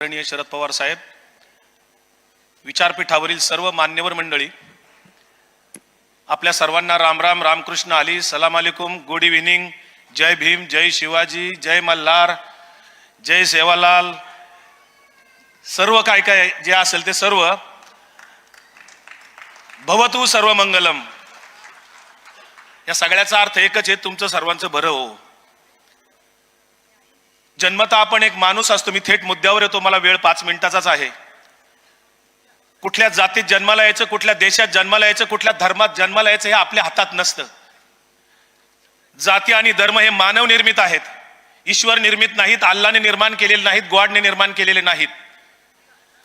आदरणीय शरद पवार साहेब विचारपीठावरील सर्व मान्यवर मंडळी आपल्या सर्वांना राम राम रामकृष्ण आली सलाम अलिकुम गुड इव्हिनिंग जय भीम जय शिवाजी जय मल्हार जय सेवालाल. सर्व काय काय जे असेल ते सर्व भवतु सर्व मंगलम या सगळ्याचा अर्थ एकच आहे तुमचं सर्वांचं बरं हो. जन्मता आपण एक माणूस असतो मी थेट मुद्द्यावर येतो मला वेळ पाच मिनिटाचाच आहे. कुठल्या जातीत जन्माला यायचं कुठल्या देशात जन्माला यायचं कुठल्या धर्मात जन्माला यायचं हे आपल्या हातात नसतं. जाती आणि धर्म हे मानव निर्मित आहेत. ईश्वर निर्मित नाहीत अल्लाने निर्माण केलेले नाहीत गॉडने निर्माण केलेले नाहीत.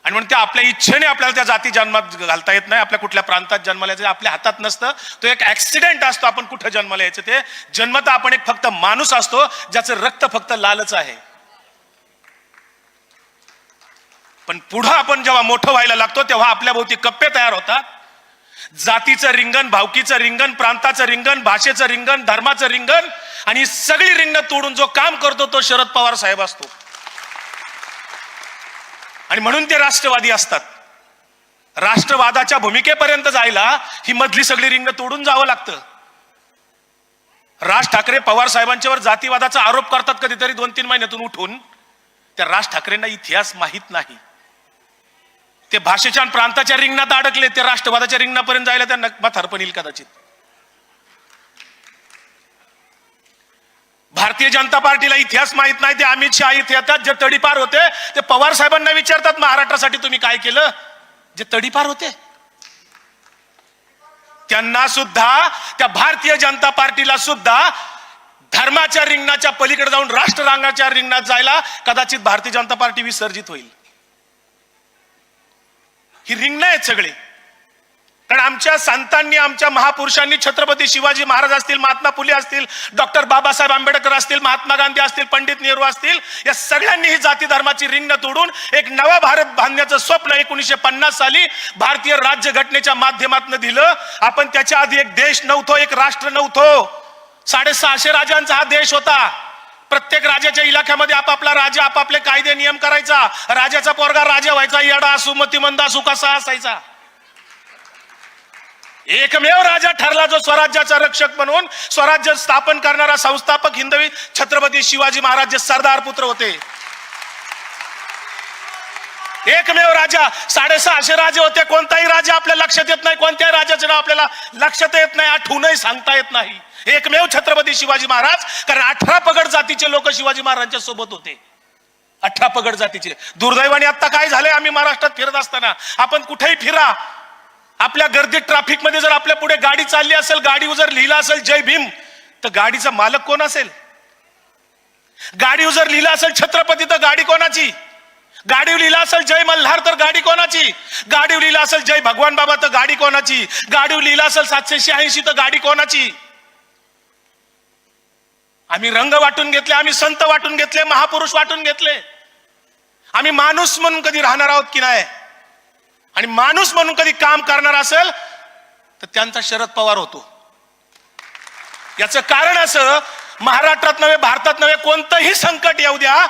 आणि म्हणून ते आपल्या इच्छेने आपल्याला त्या जाती जन्मात घालता येत नाही. आपल्या कुठल्या प्रांतात जन्माला यायचं आपल्या हातात नसतं. तो एक ऍक्सिडेंट असतो आपण कुठं जन्माला यायचं ते. जन्मता आपण एक फक्त माणूस असतो ज्याचं रक्त फक्त लालच आहे. पण पुढं आपण जेव्हा मोठं व्हायला लागतो तेव्हा आपल्या भोवती कप्पे तयार होतात. जातीचं रिंगण भावकीचं रिंगण प्रांताचं रिंगण भाषेचं रिंगण धर्माचं रिंगण आणि सगळी रिंगण तोडून जो काम करतो तो शरद पवार साहेब असतो. आणि म्हणून ते राष्ट्रवादी असतात. राष्ट्रवादाच्या भूमिकेपर्यंत जायला ही मधली सगळी रिंग तोडून जावं लागतं. राज ठाकरे पवार साहेबांच्यावर जातीवादाचा आरोप करतात कधीतरी दोन तीन महिन्यातून उठून. त्या राज ठाकरेंना इतिहास माहीत नाही. ते भाषेच्या प्रांताच्या रिंगणात अडकले ते राष्ट्रवादाच्या रिंगणापर्यंत जायला त्यांना माथार येईल कदाचित. भारतीय जनता पार्टीला इतिहास माहीत नाही ते अमित शहा इथे येतात जे तडीपार होते ते पवार साहेबांना विचारतात महाराष्ट्रासाठी तुम्ही काय केलं? जे तडीपार होते. त्यांना सुद्धा त्या भारतीय जनता पार्टीला सुद्धा धर्माच्या रिंगणाच्या पलीकडे जाऊन राष्ट्ररांगाच्या रिंगणात जायला कदाचित भारतीय जनता पार्टी विसर्जित होईल. ही रिंगणं आहेत सगळे. कारण आमच्या संतांनी आमच्या महापुरुषांनी छत्रपती शिवाजी महाराज असतील महात्मा फुले असतील डॉक्टर बाबासाहेब आंबेडकर असतील महात्मा गांधी असतील पंडित नेहरू असतील या सगळ्यांनी ही जाती धर्माची रिंग तोडून एक नवा भारत बांधण्याचं स्वप्न एकोणीसशे पन्नास साली भारतीय राज्य घटनेच्या माध्यमातून दिलं. आपण त्याच्या आधी एक देश नव्हतो एक राष्ट्र नव्हतो. साडेसहाशे राजांचा हा देश होता. प्रत्येक राजाच्या इलाक्यामध्ये आपापला राजा आपापले कायदे नियम करायचा. राजाचा पोरगा राजा व्हायचा येडा असू मतिमंद असू कसा असायचा? एकमेव राजा ठरला जो स्वराज्याचा रक्षक म्हणून स्वराज्य स्थापन करणारा संस्थापक हिंदवी छत्रपती शिवाजी महाराज जे सरदार पुत्र होते. एकमेव राजा साडेसहाशे राजे होते. कोणताही राजा आपल्या लक्षात येत नाही कोणत्याही राजाचे नाव आपल्याला लक्षात येत नाही आठवूनही सांगता येत नाही. एकमेव छत्रपती शिवाजी महाराज कारण अठरा पगड जातीचे लोक शिवाजी महाराजांच्या सोबत होते. अठरा पगड जातीचे. दुर्दैवाने आता काय झाले आम्ही महाराष्ट्रात फिरत असताना आपण कुठेही फिरा आपल्या गर्दीत ट्रॅफिकमध्ये जर आपल्या पुढे गाडी चालली असेल गाडीवर जर लिहिलं असेल जय भीम तर गाडीचा मालक कोण असेल? गाडीवर जर लिहिलं असेल छत्रपती तर गाडी कोणाची? गाडीवर लिहिलं असेल जय मल्हार तर गाडी कोणाची? गाडीवर लिहिलं असेल जय भगवान बाबा तर गाडी कोणाची? गाडीवर लिहिलं असेल सातशे शहाऐंशी तर गाडी कोणाची? आम्ही रंग वाटून घेतले आम्ही संत वाटून घेतले महापुरुष वाटून घेतले. आम्ही माणूस म्हणून कधी राहणार आहोत की नाही? आणि माणूस म्हणून कधी काम करणार असेल तर त्यांचा शरद पवार होतो. याचं कारण असं महाराष्ट्रात नव्हे भारतात नव्हे कोणतंही संकट येऊ द्या.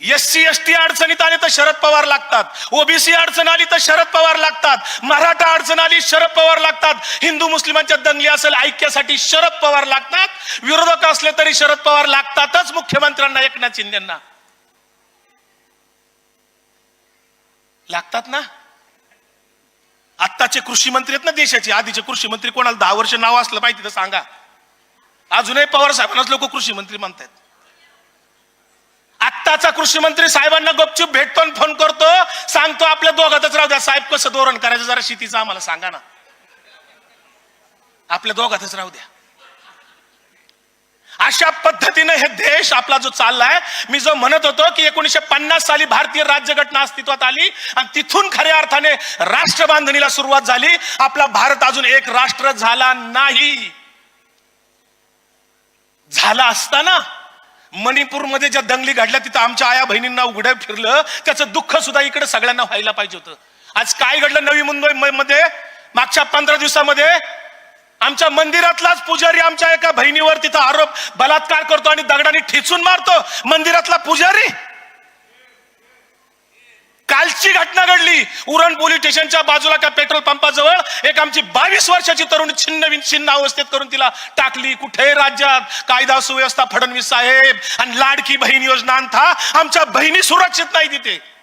एस सी एस टी अडचणीत आली तर शरद पवार लागतात. ओबीसी अडचण आली तर शरद पवार लागतात. मराठा अडचण आली शरद पवार लागतात. हिंदू मुस्लिमांच्या दंगली असेल ऐक्यासाठी शरद पवार लागतात. विरोधक असले तरी शरद पवार लागतातच मुख्यमंत्र्यांना एकनाथ शिंदेना. लागतात ना? आत्ताचे कृषी मंत्री आहेत ना देशाचे? आधीचे कृषी मंत्री कोणाला दहा वर्ष नाव असलं माहिती तर सांगा. अजूनही पवार साहेबांनाच लोक कृषी मंत्री म्हणतात आत्ताचा कृषी मंत्री साहेबांना गपचूप भेटतो आणि फोन करतो. सांगतो आपल्या दोघातच राहू द्या. साहेब कसं धोरण करायचं जरा शेतीचं आम्हाला सांगा ना. आपल्या दोघातच राहू द्या. अशा पद्धतीने हे देश आपला जो चाललाय मी जो म्हणत होतो की एकोणीशे पन्नास साली भारतीय राज्यघटना अस्तित्वात आली आणि तिथून खऱ्या अर्थाने राष्ट्र बांधणीला सुरुवात झाली. आपला भारत अजून एक राष्ट्र झाला नाही. झाला असताना मणिपूरमध्ये ज्या दंगली घडल्या तिथं आमच्या आया बहिणींना उघड्या फिरलं. त्याचं दुःख सुद्धा इकडे सगळ्यांना व्हायला पाहिजे होतं. आज काय घडलं नवी मुंबई मध्ये मागच्या पंधरा दिवसामध्ये आमच्या मंदिरातलाच पुजारी आमच्या एका बहिणीवर तिथं आरोप बलात्कार करतो आणि दगडाने ठेचून मारतो. मंदिरातला पुजारी? कालची घटना घडली. उरण पोलीस स्टेशनच्या बाजूला का पेट्रोल पंपाजवळ एक आमची बावीस वर्षाची तरुणी छिन्न छिन्न अवस्थेत करून तिला टाकली. कुठे राज्यात? कायदा सुव्यवस्था फडणवीस साहेब. आणि लाडकी बहीण योजना आणता आमच्या बहिणी सुरक्षित नाही तिथे.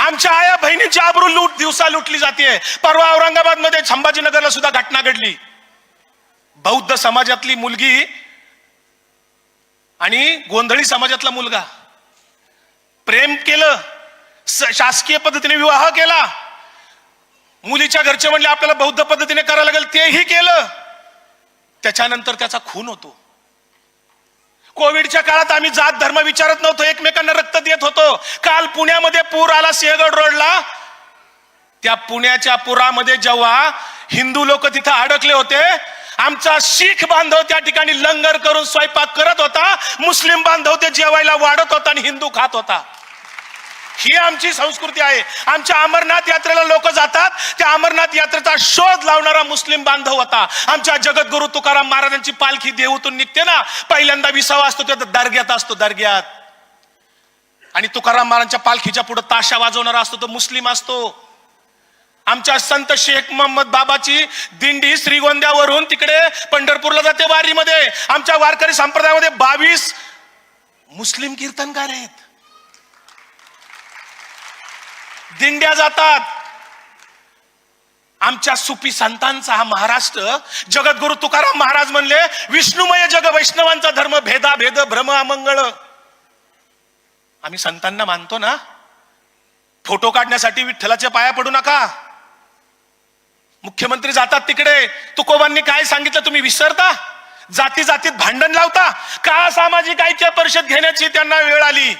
आमच्या आया बहिणीची आबरू लूट दिवसा लुटली जाते परवा औरंगाबादमध्ये संभाजीनगरला सुद्धा घटना घडली. बौद्ध समाजातली मुलगी आणि गोंधळी समाजातला मुलगा. प्रेम केलं स- शासकीय पद्धतीने विवाह केला. मुलीच्या घरचे म्हणले आपल्याला बौद्ध पद्धतीने करायला लागेल तेही केलं. त्याच्यानंतर त्याचा खून होतो. कोविडच्या काळात आम्ही जात धर्म विचारत नव्हतो. एकमेकांना रक्त देत होतो. काल पुण्यामध्ये पूर आला सिंहगड रोडला. त्या पुण्याच्या पुरामध्ये जेव्हा हिंदू लोक तिथं अडकले होते आमचा शीख बांधव त्या ठिकाणी लंगर करून स्वयंपाक करत होता. मुस्लिम बांधव ते जेवायला वाढत होता आणि हिंदू खात होता. ही आमची संस्कृती आहे. आमच्या अमरनाथ यात्रेला लोक जातात. त्या अमरनाथ यात्रेचा शोध लावणारा मुस्लिम बांधव होता. आमच्या जगद्गुरु तुकाराम महाराजांची पालखी देऊतून निघते ना. पहिल्यांदा विसावा असतो त्या दर्ग्यात असतो दर्ग्यात. आणि तुकाराम महाराजांच्या पालखीच्या पुढे ताशा वाजवणारा असतो तो मुस्लिम असतो. आमच्या संत शेख मोहम्मद बाबाची दिंडी श्रीगोंद्यावरून तिकडे पंढरपूरला जाते वारीमध्ये. आमच्या वारकरी संप्रदायामध्ये बावीस मुस्लिम कीर्तनकार आहेत. दिंड्या जातात. आमच्या सुपी संतांचा हा महाराष्ट्र जगद्गुरु तुकाराम महाराज म्हणले विष्णुमय जग वैष्णवांचा धर्म भेदा भेद भ्रम अमंगळ. आम्ही संतांना मानतो ना फोटो काढण्यासाठी विठ्ठलाच्या पाया पडू नका. मुख्यमंत्री जातात तिकडे तुकोबांनी काय सांगितलं तुम्ही विसरता? जाती जातीत भांडण लावता? का सामाजिक ऐक्य परिषद घेण्याची त्यांना वेळ आली?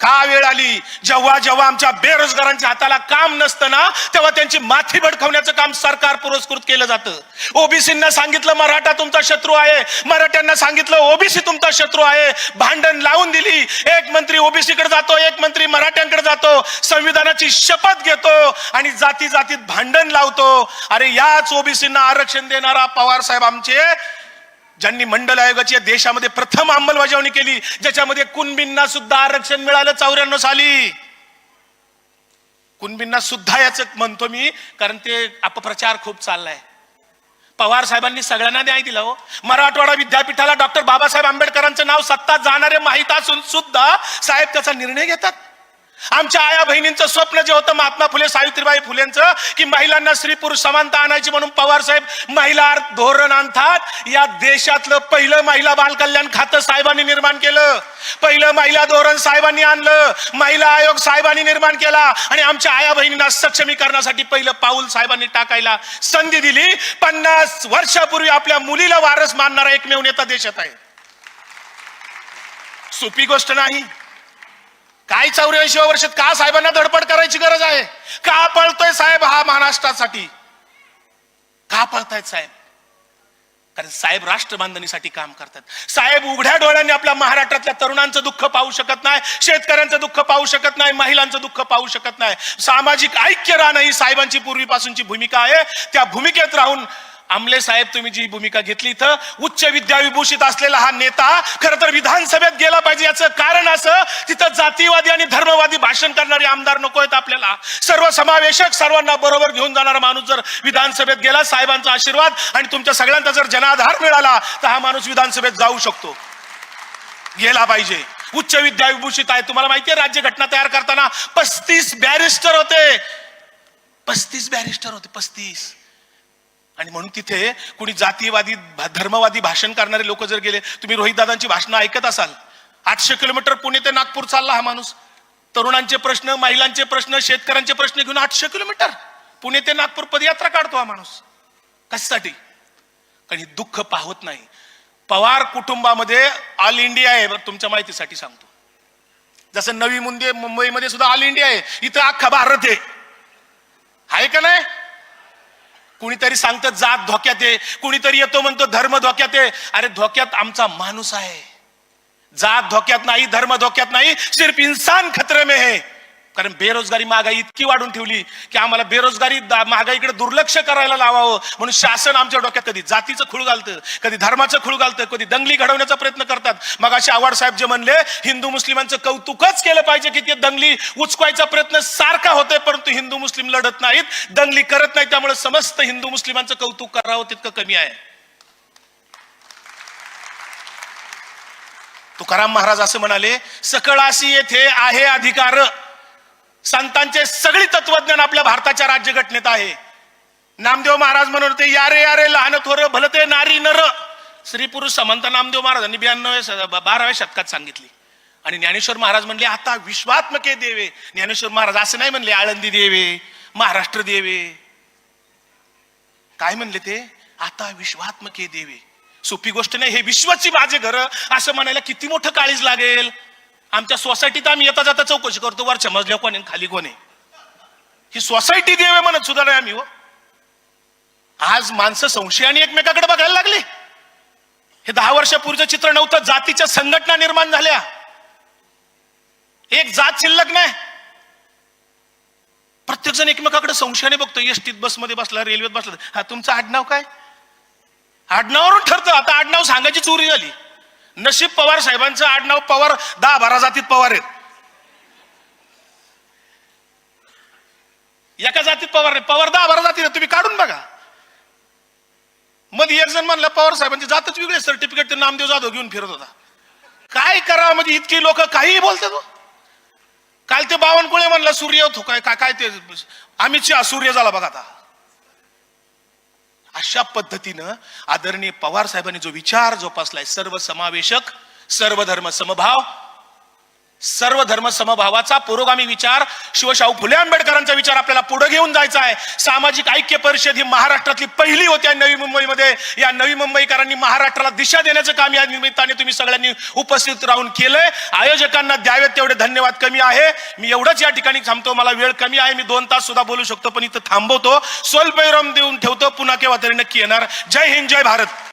का वेळ आली? जेव्हा जेव्हा आमच्या बेरोजगारांच्या हाताला काम नसतं ना तेव्हा त्यांची माथी भडकवण्याचं काम सरकार पुरस्कृत केलं जातं. ओबीसींना सांगितलं मराठा तुमचा शत्रू आहे. मराठ्यांना सांगितलं ओबीसी तुमचा शत्रू आहे. भांडण लावून दिली. एक मंत्री ओबीसीकडे जातो एक मंत्री मराठ्यांकडे जातो. संविधानाची शपथ घेतो आणि जाती जातीत भांडण लावतो. अरे याच ओबीसींना आरक्षण देणारा पवार साहेब आमचे ज्यांनी मंडल आयोगाची या देशामध्ये प्रथम अंमलबजावणी केली ज्याच्यामध्ये कुणबींना सुद्धा आरक्षण मिळालं चौऱ्याण्णव साली. कुणबींना सुद्धा याच म्हणतो मी कारण ते अपप्रचार खूप चाललाय. पवार साहेबांनी सगळ्यांना न्याय दिला हो. मराठवाडा विद्यापीठाला डॉक्टर बाबासाहेब आंबेडकरांचं नाव सत्ता जाणारे माहीत असून सुद्धा साहेब त्याचा निर्णय घेतात. आमच्या आया बहिणींचं स्वप्न जे होतं महात्मा फुले सावित्रीबाई फुलेंचं की महिलांना स्त्री पुरुष समानता आणायची म्हणून पवार साहेब महिला धोरण आणतात. या देशातलं पहिलं महिला बालकल्याण खातं साहेबांनी निर्माण केलं. पहिलं महिला धोरण साहेबांनी आणलं. महिला आयोग साहेबांनी निर्माण केला. आणि आमच्या आया बहिणींना सक्षमीकरणासाठी पहिलं पाऊल साहेबांनी टाकायला संधी दिली. पन्नास वर्षापूर्वी आपल्या मुलीला वारस मानणारा एकमेव नेता देशात आहे. सोपी गोष्ट नाही. काय चौऱ्याऐंशी वर्षात का साहेबांना धडपड करायची गरज आहे? का पळतोय साहेब हा महाराष्ट्रासाठी? का पळतायत साहेब? कारण साहेब राष्ट्र बांधणीसाठी काम करतात. साहेब उघड्या डोळ्यांनी आपल्या महाराष्ट्रातल्या तरुणांचं दुःख पाहू शकत नाही शेतकऱ्यांचं दुःख पाहू शकत नाही महिलांचं दुःख पाहू शकत नाही. सामाजिक ऐक्य राहणं ही साहेबांची पूर्वीपासूनची भूमिका आहे. त्या भूमिकेत राहून आमले साहेब तुम्ही जी भूमिका घेतली इथं उच्च विद्याविभूषित असलेला हा नेता खरं तर विधानसभेत गेला पाहिजे याचं कारण असं तिथं जातीवादी आणि धर्मवादी भाषण करणारे आमदार नको आहेत आपल्याला. सर्व समावेशक सर्वांना बरोबर घेऊन जाणारा माणूस जर विधानसभेत गेला साहेबांचा आशीर्वाद आणि तुमच्या सगळ्यांचा जर जनाधार मिळाला तर हा माणूस विधानसभेत जाऊ शकतो. गेला पाहिजे. उच्च विद्याविभूषित आहे. तुम्हाला माहितीये राज्यघटना तयार करताना पस्तीस बॅरिस्टर होते. पस्तीस बॅरिस्टर होते पस्तीस. आणि म्हणून तिथे कुणी जातीयवादी भा- धर्मवादी भाषण करणारे लोक जर गेले तुम्ही रोहित दादांची भाषणं ऐकत असाल. आठशे किलोमीटर पुणे ते नागपूर चालला हा माणूस. तरुणांचे प्रश्न महिलांचे प्रश्न शेतकऱ्यांचे प्रश्न घेऊन आठशे किलोमीटर पुणे ते नागपूर पदयात्रा काढतो हा माणूस. कशासाठी? कारण हे दुःख पाहत नाही. पवार कुटुंबामध्ये ऑल इंडिया आहे तुमच्या माहितीसाठी सांगतो. जसं नवी मुंबई मुंबईमध्ये सुद्धा ऑल इंडिया आहे. इथं अख्खा भारत आहे का नाही? कुणीतरी सांगतं जात धोक्यात आहे. कुणीतरी येतो म्हणतो धर्म धोक्यात आहे. अरे धोक्यात आमचा माणूस आहे. जात धोक्यात नाही धर्म धोक्यात नाही. सिर्फ इन्सान खतरे में है. कारण बेरोजगारी महागाई इतकी वाढून ठेवली की आम्हाला बेरोजगारी महागाईकडे दुर्लक्ष करायला लावावं म्हणून शासन आमच्या डोक्यात कधी जातीचं खूळ घालतं कधी धर्माचं खूळ घालतं कधी दंगली घडवण्याचा प्रयत्न करतात. मग असे आवाड साहेब जे म्हणले हिंदू मुस्लिमांचं कौतुकच केलं पाहिजे की ते दंगली उचकवायचा प्रयत्न सारखा होतोय परंतु हिंदू मुस्लिम लढत नाहीत दंगली करत नाही त्यामुळे समस्त हिंदू मुस्लिमांचं कौतुक करावं तितकं कमी आहे. तुकाराम महाराज असं म्हणाले सकळाशी येथे आहे अधिकार. संतांचे सगळी तत्वज्ञान आपल्या भारताच्या राज्यघटनेत आहे. नामदेव महाराज म्हणत होते यारे यारे लहान थोर भलते नारी नर. स्त्री पुरुष समंत नामदेव महाराजांनी ब्याण्णव बाराव्या शतकात सांगितली. आणि ज्ञानेश्वर महाराज म्हणले आता विश्वात्मके देवे. ज्ञानेश्वर महाराज असं नाही म्हणले आळंदी देवे महाराष्ट्र देवे. काय म्हणले ते? आता विश्वात्मके देवे. सोपी गोष्ट नाही हे विश्वाची माझे घर. असं म्हणायला किती मोठं काळीज लागेल? आमच्या सोसायटीत आम्ही येता जाता चौकशी करतो वरच्या मजल्या कोणी खाली कोणी. ही सोसायटी देवे म्हणत सुद्धा नाही आम्ही हो. आज माणसं संशयाने एकमेकाकडे बघायला लागली. हे दहा वर्षापूर्वीचं चित्र नव्हतं जातीच्या संघटना निर्माण झाल्या. एक जात शिल्लक नाही. प्रत्येक जण एकमेकाकडे संशयाने बघतो एसटीत बसमध्ये बसला रेल्वेत बसला. हा तुमचं आडनाव काय? आडनावावरून ठरतं. आता आडनाव सांगायची चोरी झाली. नशीब पवार साहेबांचं आडनाव पवार दहा बारा जातीत पवार आहेत. एका जातीत पवार नाही पवार दहा बारा जातीत तुम्ही काढून बघा. मध्ये एक जण म्हणलं पवार साहेबांची जातच वेगळे सर्टिफिकेट ते नामदेव जाधव घेऊन फिरत होता. काय करा म्हणजे इतकी लोक काहीही बोलतात हो. काल ते बावनकुळे म्हणलं सूर्य होतो काय काय काय ते अमित शहा सूर्य झाला बघा आता. अशा पद्धतीनं आदरणीय पवार साहेबांनी जो विचार जोपासलाय सर्व समावेशक सर्व धर्म समभाव सर्व धर्म समभावाचा पुरोगामी विचार शिवशाहू फुले आंबेडकरांचा विचार आपल्याला पुढे घेऊन जायचा आहे. सामाजिक ऐक्य परिषद ही महाराष्ट्रातली पहिली होती नवी मुंबईमध्ये. या नवी मुंबईकरांनी महाराष्ट्राला दिशा देण्याचं काम या निमित्ताने तुम्ही सगळ्यांनी उपस्थित राहून केलंय. आयोजकांना द्यावेत तेवढे धन्यवाद कमी आहे. मी एवढंच या ठिकाणी थांबतो मला वेळ कमी आहे. मी दोन तास सुद्धा बोलू शकतो पण इथं थांबवतो. स्वल्पविराम देऊन ठेवतो. पुन्हा केव्हा तरी नक्की येणार. जय हिंद जय भारत.